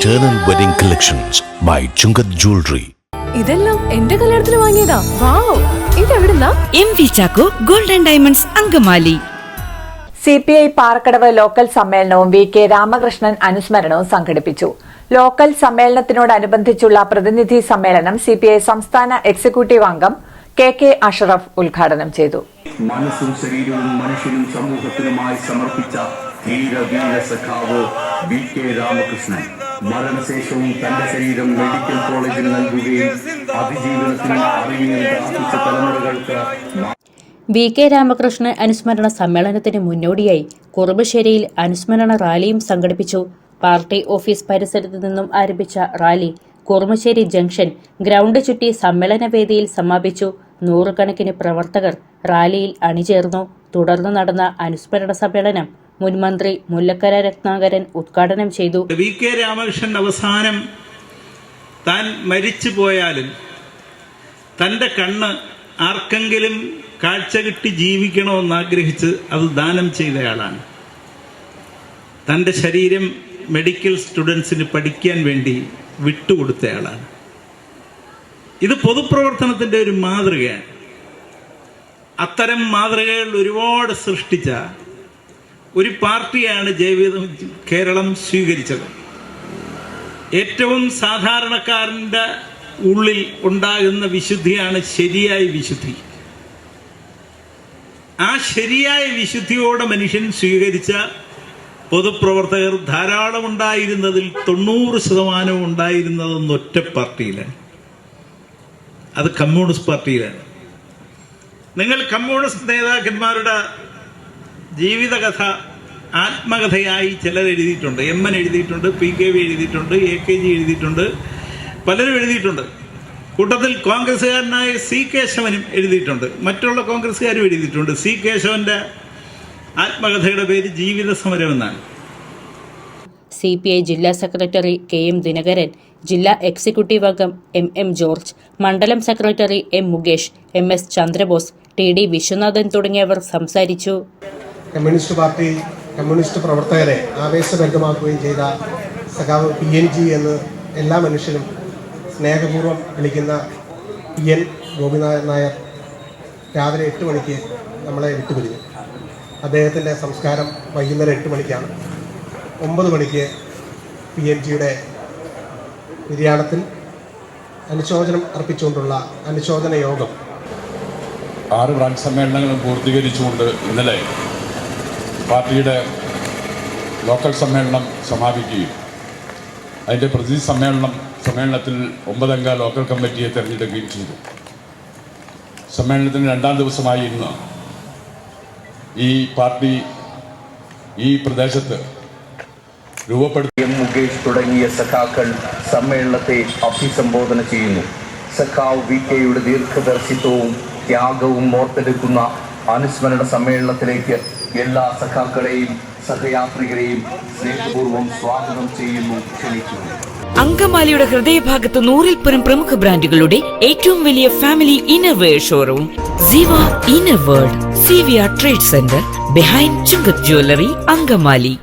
Eternal Wedding Collections by Chungat Jewelry. ഇതെല്ലാം എന്റെ കല്യാണത്തിന് വാങ്ങിയതാ. Wow. ഇതെവിടുന്നാ? M V Chacko golden diamonds Angamaly. C P I Parakkadavu local സമ്മേളനവും V K Ramakrishnan അനുസ്മരണവും സംഘടിപ്പിച്ചു. ലോക്കൽ സമ്മേളനത്തിനോടനുബന്ധിച്ചുള്ള പ്രതിനിധി സമ്മേളനം സി പി ഐ സംസ്ഥാന എക്സിക്യൂട്ടീവ് അംഗം കെ കെ അഷറഫ് ഉദ്ഘാടനം ചെയ്തു. മനസ്സും ശരീരവും മനുഷ്യനും സമൂഹത്തിനുമായി സമർപ്പിച്ച ധീര വീര സഖാവ് വി കെ രാമകൃഷ്ണൻ. മരണശേഷവും തന്റെ ശരീരം മെഡിക്കൽ കോളേജിൽ നൽകുകയും അതിജീവനത്തിന് തലമുറകൾക്ക് വി കെ രാമകൃഷ്ണൻ അനുസ്മരണ സമ്മേളനത്തിന് മുന്നോടിയായി കുറുമ്പശ്ശേരിയിൽ അനുസ്മരണ റാലിയും സംഘടിപ്പിച്ചു. പാർട്ടി ഓഫീസ് പരിസരത്ത് നിന്നും ആരംഭിച്ച റാലി കുറുമശ്ശേരി ജംഗ്ഷൻ ഗ്രൗണ്ട് ചുറ്റി സമ്മേളന വേദിയിൽ സമാപിച്ചു. നൂറുകണക്കിന് പ്രവർത്തകർ റാലിയിൽ അണിചേർന്നു. തുടർന്ന് നടന്ന അനുസ്മരണ സമ്മേളനം മുൻമന്ത്രി മുല്ലക്കര രത്നാകരൻ ഉദ്ഘാടനം ചെയ്തു. വി കെ രാമകൃഷ്ണൻ അവസാനം താൻ മരിച്ചു പോയാലും തന്റെ കണ്ണ് ആർക്കെങ്കിലും കാഴ്ച കിട്ടി ജീവിക്കണമെന്ന് ആഗ്രഹിച്ച് അത് ദാനം ചെയ്തയാളാണ്. തന്റെ ശരീരം മെഡിക്കൽ സ്റ്റുഡൻസിന് പഠിക്കാൻ വേണ്ടി വിട്ടുകൊടുത്തയാളാണ്. ഇത് പൊതുപ്രവർത്തനത്തിന്റെ ഒരു മാതൃകയാണ്. അത്തരം മാതൃകകൾ ഒരുപാട് സൃഷ്ടിച്ച ഒരു പാർട്ടിയാണ് ജൈവികം കേരളം സ്വീകരിച്ചത്. ഏറ്റവും സാധാരണക്കാരന്റെ ഉള്ളിൽ ഉണ്ടാകുന്ന വിശുദ്ധിയാണ് ശരിയായ വിശുദ്ധി. ആ ശരിയായ വിശുദ്ധിയോടെ മനുഷ്യൻ സ്വീകരിച്ച പൊതുപ്രവർത്തകർ ധാരാളം ഉണ്ടായിരുന്നതിൽ തൊണ്ണൂറ് ശതമാനവും ഉണ്ടായിരുന്നതെന്ന് ഒറ്റ പാർട്ടിയിലാണ്. അത് കമ്മ്യൂണിസ്റ്റ് പാർട്ടിയിലാണ്. നിങ്ങൾ കമ്മ്യൂണിസ്റ്റ് നേതാക്കന്മാരുടെ ജീവിതകഥ ആത്മകഥയായി ചിലർ എഴുതിയിട്ടുണ്ട്. എം എൻ എഴുതിയിട്ടുണ്ട് പി കെ വി എഴുതിയിട്ടുണ്ട് എ കെ ജി എഴുതിയിട്ടുണ്ട് പലരും എഴുതിയിട്ടുണ്ട്. കൂട്ടത്തിൽ കോൺഗ്രസ്സുകാരനായ സി കേശവനും എഴുതിയിട്ടുണ്ട്. മറ്റുള്ള കോൺഗ്രസ്സുകാരും എഴുതിയിട്ടുണ്ട്. സി കേശവന്റെ ആത്മകഥയുടെ പേര് ജീവിത സമരം എന്നാണ് സി പി ഐ ജില്ലാ സെക്രട്ടറി കെ എം ദിനകരൻ ജില്ലാ എക്സിക്യൂട്ടീവ് അംഗം എം എം ജോർജ് മണ്ഡലം secretary M Mukesh M S Chandrabose T D Viswanathan തുടങ്ങിയവർ സംസാരിച്ചു. കമ്മ്യൂണിസ്റ്റ് പാർട്ടി കമ്മ്യൂണിസ്റ്റ് പ്രവർത്തകരെ ആവേശഭരിതമാക്കുകയും ചെയ്ത സഖാവ് പി എൻ ജി എന്ന് എല്ലാ മനുഷ്യരും സ്നേഹപൂർവം വിളിക്കുന്ന പി എൻ ഗോപിനാഥൻ നായർ രാവിലെ എട്ട് മണിക്ക് നമ്മളെ വിട്ടുപിരിഞ്ഞു. അദ്ദേഹത്തിന്റെ സംസ്കാരം വൈകുന്നേരം എട്ട് മണിക്കാണ്. ഒമ്പത് മണിക്ക് പി എൻ ജിയുടെ നിര്യാണത്തിൽ അനുശോചനം അർപ്പിച്ചുകൊണ്ടുള്ള അനുശോചന യോഗം. ആറ് ബ്രാഞ്ച് സമ്മേളനങ്ങളും പൂർത്തീകരിച്ചുകൊണ്ട് ഇന്നലെ പാർട്ടിയുടെ ലോക്കൽ സമ്മേളനം സമാപിക്കുകയും അതിന്റെ പ്രതിനിധി സമ്മേളനം സമ്മേളനത്തിൽ ഒമ്പതംഗ ലോക്കൽ കമ്മിറ്റിയെ തിരഞ്ഞെടുക്കുകയും ചെയ്തു. സമ്മേളനത്തിന് രണ്ടാം ദിവസമായി ഇന്ന് ഈ പാർട്ടി ഈ പ്രദേശത്ത് രൂപപ്പെടുത്തി എം മുകേഷ് തുടങ്ങിയ സഖാക്കൾ സമ്മേളനത്തെ അഭിസംബോധന ചെയ്യുന്നു. സഖാവ് വി കെയുടെ ദീർഘദർശിത്വവും ത്യാഗവും ഓർത്തെടുക്കുന്ന അനുസ്മരണ സമ്മേളനത്തിലേക്ക് എല്ലാ സഖാക്കളെയും സഹയാത്രികരെയും സ്നേഹപൂർവം സ്വാഗതം ചെയ്യുന്നു ക്ഷണിക്കുന്നു. അങ്കമാലിയുടെ ഹൃദയഭാഗത്ത് നൂറിൽ പരം പ്രമുഖ ബ്രാൻഡുകളുടെ ഏറ്റവും വലിയ family innerwear showroom Siva inner world C V R trade centre behind Chungath jewellery Angamaly.